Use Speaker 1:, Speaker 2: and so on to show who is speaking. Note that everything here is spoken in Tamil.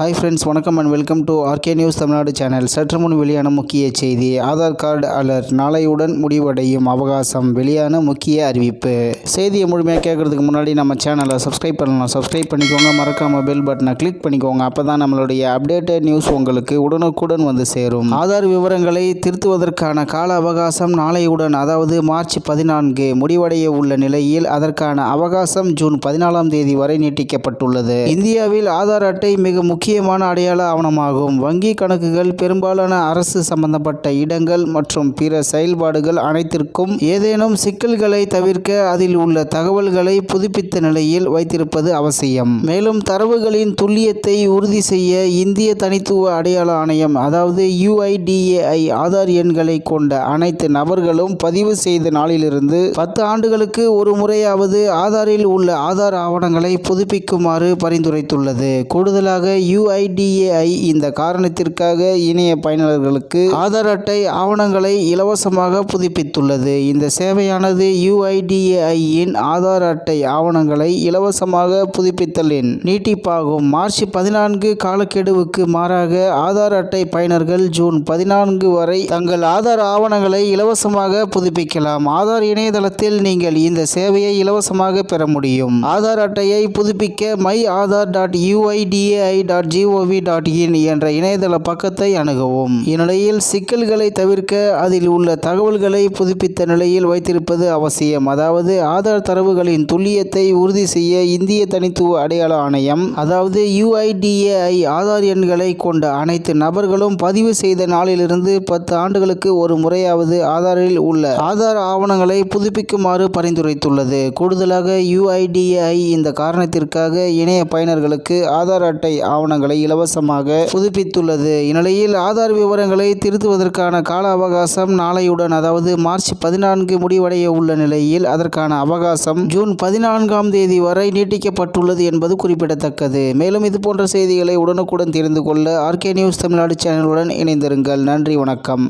Speaker 1: ஹாய் ஃப்ரெண்ட்ஸ் வணக்கம் and welcome to R K news Tamil Nadu channel சற்று முன் வெளியான முக்கிய செய்தி ஆதார் கார்டு அலர்ட் நாளையுடன் முடிவடையும் அவகாசம் வெளியான முக்கிய அறிவிப்பு. செய்தியை முழுமையாக கேட்கறதுக்கு முன்னாடி நம்ம சேனலை சப்ஸ்கிரைப் பண்ணலாம். சப்ஸ்கிரைப் பண்ணிக்கோங்க மறக்காமல் பெல் பட்டனை கிளிக் பண்ணிக்கோங்க. அப்போ தான் நம்மளுடைய அப்டேட்டட் நியூஸ் உங்களுக்கு உடனுக்குடன் வந்து சேரும். ஆதார் விவரங்களை திருத்துவதற்கான கால அவகாசம் நாளையுடன் அதாவது மார்ச் பதினான்கு முடிவடைய உள்ள நிலையில் அதற்கான அவகாசம் ஜூன் பதினாலாம் தேதி வரை நீட்டிக்கப்பட்டுள்ளது. இந்தியாவில் ஆதார் அட்டை மிக முக்கிய முக்கியமான அடையாள ஆவணமாகும். வங்கி கணக்குகள் பெரும்பாலான அரசு சம்பந்தப்பட்ட இடங்கள் மற்றும் பிற செயல்பாடுகள் அனைத்திற்கும் ஏதேனும் சிக்கல்களை தவிர்க்க அதில் உள்ள தகவல்களை புதுப்பித்த நிலையில் வைத்திருப்பது அவசியம். மேலும் தரவுகளின் துல்லியத்தை உறுதி செய்ய இந்திய தனித்துவ அடையாள ஆணையம் அதாவது யுஐடிஏஐ ஆதார் எண்களை கொண்ட அனைத்து நபர்களும் பதிவு செய்த நாளிலிருந்து பத்து ஆண்டுகளுக்கு ஒரு முறையாவது ஆதாரில் உள்ள ஆதார் ஆவணங்களை புதுப்பிக்குமாறு பரிந்துரைத்துள்ளது. கூடுதலாக யுஐடிஏஐ இந்த காரணத்திற்காக இணைய பயனர்களுக்கு ஆதார் அட்டை ஆவணங்களை இலவசமாக புதுப்பித்துள்ளது. இந்த சேவையானது யுஐடிஏஐயின் ஆதார் அட்டை ஆவணங்களை இலவசமாக புதுப்பித்தலின் நீட்டிப்பாகும். மார்ச் பதினான்கு காலக்கெடுவுக்கு மாறாக ஆதார் அட்டை பயனர்கள் ஜூன் பதினான்கு வரை தங்கள் ஆதார் ஆவணங்களை இலவசமாக புதுப்பிக்கலாம். ஆதார் இணையதளத்தில் நீங்கள் இந்த சேவையை இலவசமாக பெற முடியும். ஆதார் அட்டையை புதுப்பிக்க my Aadhaar dot UIDAI dot G O V dot in என்ற இணையதள பக்கத்தை அணுகவும். இந்நிலையில் சிக்கல்களை தவிர்க்க அதில் உள்ள தகவல்களை புதுப்பித்த நிலையில் வைத்திருப்பது அவசியம். அதாவது ஆதார் தரவுகளின் துல்லியத்தை உறுதி செய்ய இந்திய தனித்துவ அடையாள ஆணையம் அதாவது யுஐடிஏஐ ஆதார் எண்களை கொண்ட அனைத்து நபர்களும் பதிவு செய்த நாளிலிருந்து பத்து ஆண்டுகளுக்கு ஒரு முறையாவது ஆதாரில் உள்ள ஆதார் ஆவணங்களை புதுப்பிக்குமாறு பரிந்துரைத்துள்ளது. கூடுதலாக யுஐடிஏஐ இந்த காரணத்திற்காக இணைய பயனர்களுக்கு ஆதார் அட்டை ஆவண ஆவணங்களை இலவசமாக புதுப்பித்துள்ளது. இந்நிலையில் ஆதார் விவரங்களை திருத்துவதற்கான கால அவகாசம் நாளையுடன் அதாவது மார்ச் பதினான்கு முடிவடைய உள்ள நிலையில் அதற்கான அவகாசம் ஜூன் பதினான்காம் தேதி வரை நீட்டிக்கப்பட்டுள்ளது என்பது குறிப்பிடத்தக்கது. மேலும் இது போன்ற செய்திகளை உடனுக்குடன் தெரிந்து கொள்ள ஆர்கே நியூஸ் தமிழ்நாடு சேனலுடன் இணைந்திருங்கள். நன்றி வணக்கம்.